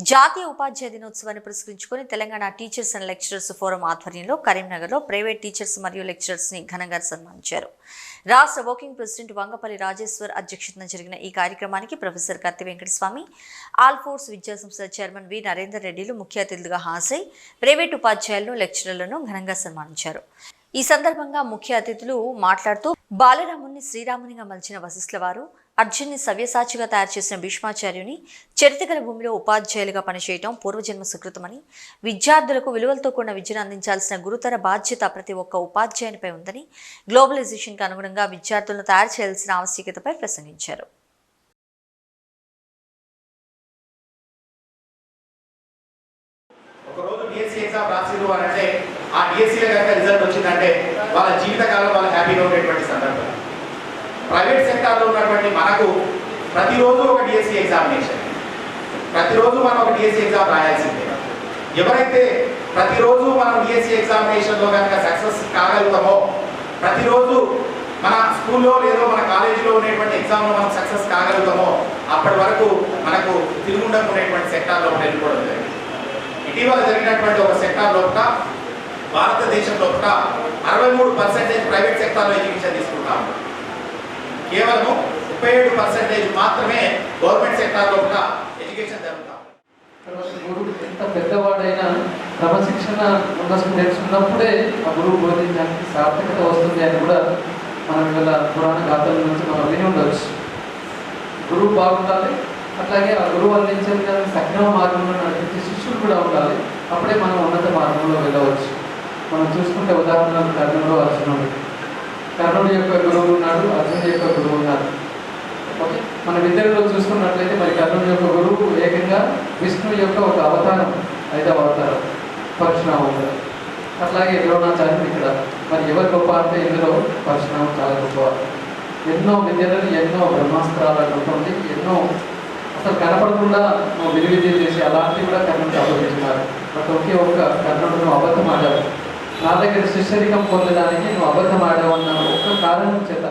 జాతీయ ఉపాధ్యాయ దినోత్సవాన్ని పురస్కరించుకుని Telangana teachers and lecturers forum ఆధ్వర్యంలో కరీంనగర్లో ప్రైవేట్ టీచర్స్ మరియు లెక్చరర్స్ని ఘనంగా సన్మానించారు. రాష్ట్ర వర్కింగ్ ప్రెసిడెంట్ వంగపల్లి రాజేశ్వర్ అధ్యక్షతన జరిగిన ఈ కార్యక్రమానికి ప్రొఫెసర్ కత్తి వెంకటస్వామి ఆల్ ఫోర్స్ విద్యాసంస్థ చైర్మన్ వి నరేందర్ రెడ్డిలు ముఖ్య అతిథులుగా హాజరై ప్రైవేట్ ఉపాధ్యాయులను లెక్చరర్లను ఘనంగా సన్మానించారు. ఈ సందర్భంగా ముఖ్య అతిథులు మాట్లాడుతూ బాలరాముని శ్రీరామునిగా మలిచిన వశిష్ఠుల వారు అర్జున్ని సవ్యసాచిగా తయారు చేసిన భీష్మాచార్యుని చరిత్రగల భూమిలో ఉపాధ్యాయులుగా పనిచేయటం పూర్వజన్మ సుకృతమని విద్యార్థులకు విలువలతో కూడిన విద్యను అందించాల్సిన గురుతర బాధ్యత ప్రతి ఒక్క ఉపాధ్యాయునిపై ఉందని గ్లోబలైజేషన్కి అనుగుణంగా విద్యార్థులను తయారు చేయాల్సిన ఆవశ్యకతపై ప్రసంగించారు. ఆ కనుక రిజల్ట్ వచ్చిందంటే వాళ్ళ జీవితకాలం వాళ్ళు హ్యాపీగా ఉండేటువంటి సందర్భం. ప్రైవేట్ సెక్టార్లో ఉన్నటువంటి మనకు ప్రతిరోజు ఒక డిఎస్సి ఎగ్జామినేషన్ ప్రతిరోజు మనం ఒక డిఎస్సి ఎగ్జామ్ రాయాల్సిందే. ఎవరైతే ప్రతిరోజు మనం డిఎస్సి ఎగ్జామినేషన్లో కనుక సక్సెస్ కాగలుగుతామో ప్రతిరోజు మన స్కూల్లో లేదో మన కాలేజీలో ఉండేటువంటి ఎగ్జామ్లో మనం సక్సెస్ కాగలుగుతామో అప్పటి వరకు మనకు తిరుగుండం ఉండేటువంటి సెక్టార్లో వెళ్ళిపోవడం జరిగింది. ఇటీవల జరిగినటువంటి ఒక సెక్టార్ లోపల భారతదేశం లోపల అరవై మూడు పర్సెంటేజ్ ప్రైవేట్ సెక్టార్లో ఎడ్యుకేషన్ తీసుకుంటాం కేవలము ముప్పై ఏడు పర్సెంటేజ్ మాత్రమే గవర్నమెంట్ సెక్టార్ ఉన్న ఎడ్యుకేషన్ జరుగుతాం. గురువు ఎంత పెద్దవాడైనా క్రమశిక్షణ ఉన్న స్టూడెంట్స్ ఉన్నప్పుడే ఆ గురువు బోధించడానికి సార్థకత వస్తుంది అని కూడా మనం ఇవాళ పురాణ గాథల నుంచి మనం విని ఉండవచ్చు గురువు బాగుండాలి అట్లాగే ఆ గురువు అందించిన సక్రమ మార్గంలో నడిపించే శిష్యులు కూడా ఉండాలి. అప్పుడే మనం ఉన్నత మార్గంలో వెళ్ళవచ్చు. మనం చూసుకుంటే ఉదాహరణకు కర్ణుడు అర్జునుడు. కర్ణుడి యొక్క గురువు ఉన్నారు అర్జునుడి యొక్క గురువు ఉన్నారు. ఓకే? మన విద్యలో చూసుకున్నట్లయితే మరి కర్ణుడి యొక్క గురువు ఏకంగా విష్ణువు యొక్క ఒక అవతారం ఐదవ అవతారం పరశురాముడు. అట్లాగే ద్రోణాచార్యం ఇక్కడ. మరి ఎవరు గొప్ప అంటే ఇందులో పరశురాము చాలా గొప్ప. ఎన్నో విద్యలను ఎన్నో బ్రహ్మాస్త్రాలను ఉంటుంది ఎన్నో అసలు కనపడకుండా నువ్వు విలువిద్య చేసి అలాంటివి కూడా కర్ణుడు అప్పగించినారు బట్ ఒకే ఒక్క కర్ణుడు నువ్వు అబద్ధం ఆడారు. నా దగ్గర శిష్యరికం పొందడానికి నువ్వు అబద్ధం ఆడావు అన్న ఒక్క కారణం చేత